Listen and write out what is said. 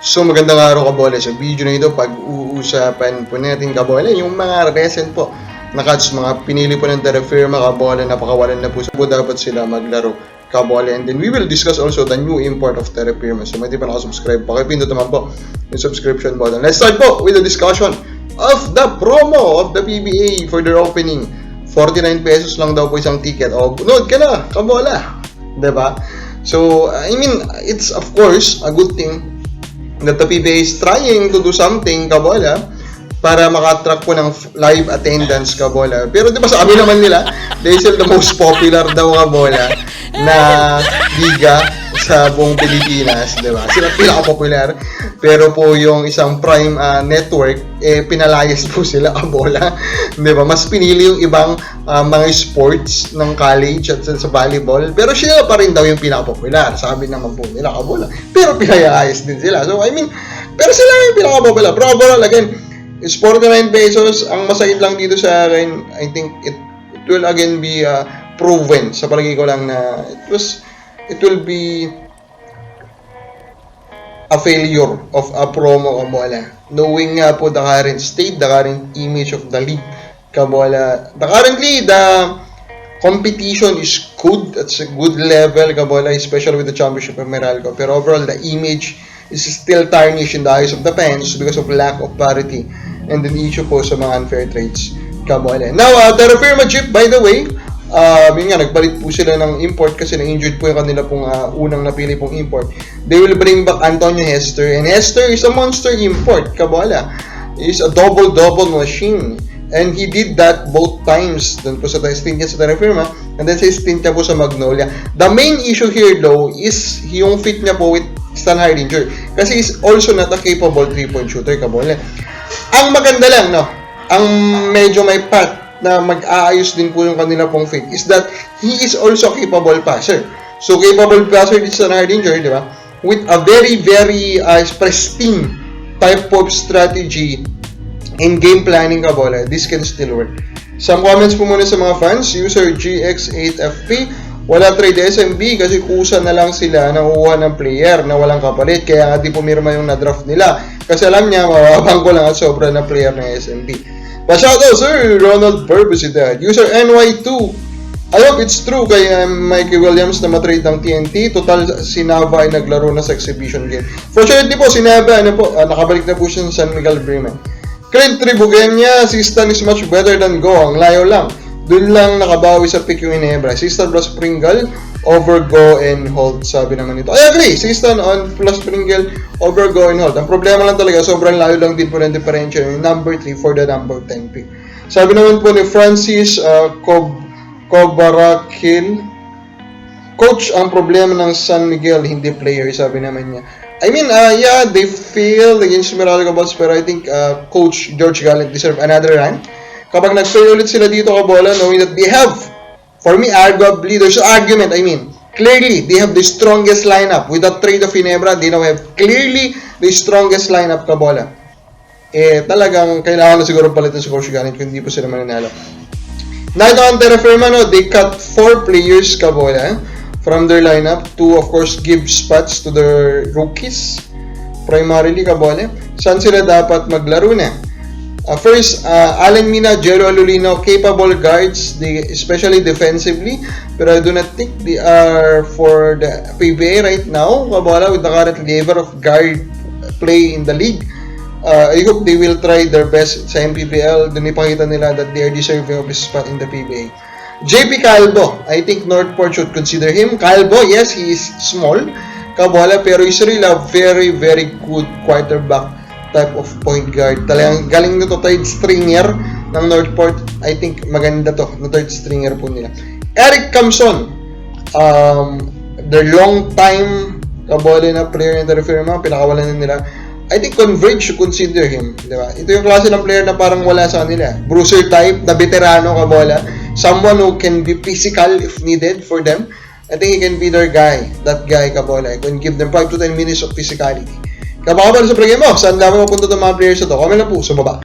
So magandang araw kabole. Sa video na ito, pag-uusapan po natin kabole, yung mga recent po na cards, mga pinili po ng Terrafirma kabole, napakawalan na po sa po dapat sila maglaro kabole. And then we will discuss also the new import of Terrafirma. So may di pa nakasubscribe, pakipindot naman po yung subscription button. Let's start po with the discussion of the promo of the PBA for their opening. 49 pesos lang daw po isang ticket. O, nood ka na, kabola. ba? So, I mean, it's of course a good thing that the PBA is trying to do something, kabola, para makatrack po ng live attendance, kabola. Pero di ba sabi naman nila, they still the most popular daw, kabola, na liga sa buong Pilipinas, di ba? Sila pinaka-popular. Pero po yung isang prime ah, network, eh, pinalayas po sila, kabola. Di ba? Mas pinili yung ibang ah, mga sports ng college at sa, volleyball. Pero sila pa rin daw yung pinaka-popular. Sabi naman po nila, kabola. Pero pinayayas din sila. So, I mean, pero sila yung pinaka-popular. Pero overall, again, is 49 pesos. Ang masakit lang dito sa akin, I think it, it will again be uh, proven sa palagi ko lang na it was it will be a failure of a promo kabola. Knowing nga po the current state, the current image of the league kabola. The currently the competition is good at a good level kabola, especially with the championship of Meralco. Pero overall, the image is still tarnished in the eyes of the fans because of lack of parity and the issue po sa mga unfair trades kabola. Now, uh, the chip, by the way, uh, yun nga, nagpalit po sila ng import kasi na-injured po yung kanila pong uh, unang napili pong import. They will bring back Antonio Hester and Hester is a monster import, kabola. Is a double-double machine. And he did that both times dun po sa stint niya sa Terrafirma and then sa stint niya po sa Magnolia. The main issue here though is yung fit niya po with Stan Heidinger. Kasi is also not a capable 3-point shooter, kabola. Ang maganda lang, no? Ang medyo may path na mag-aayos din po yung kanila pong fit is that he is also capable passer. So, capable passer din sa Hardinger, di ba? With a very, very uh, pristine type of strategy in game planning ka this can still work. Some comments po muna sa mga fans. User GX8FP, wala trade SMB kasi kusa na lang sila nakuha ng player na walang kapalit. Kaya nga di pumirma yung na-draft nila. Kasi alam niya, mababang ko lang at sobra na player ng SMB. Pa-shoutout, sir! Ronald Burbusidad. User NY2. I hope it's true kay um, Mikey Williams na matrade ng TNT. Total, si Nava ay naglaro na sa exhibition game. Fortunately po, si Nava, ano po, ah, nakabalik na po siya sa San Miguel Bremen. Clint Tribugenia, si Stan is much better than Go. Ang layo lang. Doon lang nakabawi sa yung Inebra. Si Stan plus Pringle, over Go and Hold. Sabi naman nito. I agree. Si Stan on plus Pringle, over Go and Hold. Ang problema lang talaga, sobrang layo lang din po ng differential. Yung number 3 for the number 10 pick. Sabi naman po ni Francis uh, Cob Cobarakil, Coach, ang problema ng San Miguel, hindi player, sabi naman niya. I mean, uh, yeah, they failed against Meralco Balls, pero I think uh, Coach George Gallant deserve another run. Kapag nag-fail ulit sila dito kabola, knowing that they have, for me, arguably, there's an argument, I mean, clearly, they have the strongest lineup. With that trade of Ginebra, they now have clearly the strongest lineup kabola. Eh, talagang kailangan na siguro palitan si Coach Gallant kung hindi po sila mananalo. Night on Terrafirma, no, they cut four players kabola from their lineup to, of course, give spots to their rookies. Primarily kabola. Saan sila dapat maglaro na? Uh, first, uh, Alan Mina, Jero Alulino, capable guards, they, especially defensively. Pero I do not think they are for the PBA right now, kabola, with the current level of guard play in the league. Uh, I hope they will try their best sa MPPL. Doon ipakita nila that they are deserving of a spot in the PBA. JP Calvo, I think Northport should consider him. Calvo, yes, he is small, kabola, pero he's really a very, very good quarterback type of point guard. Talagang galing nito third stringer ng Northport. I think maganda to, na third stringer po nila. Eric Camson, um, the long time kabola na player ng Terrafirma, pinakawalan na nila. I think Converge should consider him, di ba? Ito yung klase ng player na parang wala sa kanila. Bruiser type, na veterano kabola. Someone who can be physical if needed for them. I think he can be their guy. That guy kabola. Can give them 5 to 10 minutes of physicality. Kapakabola sa play mo, saan dapat mapunta itong mga players na to? Comment na po sa baba.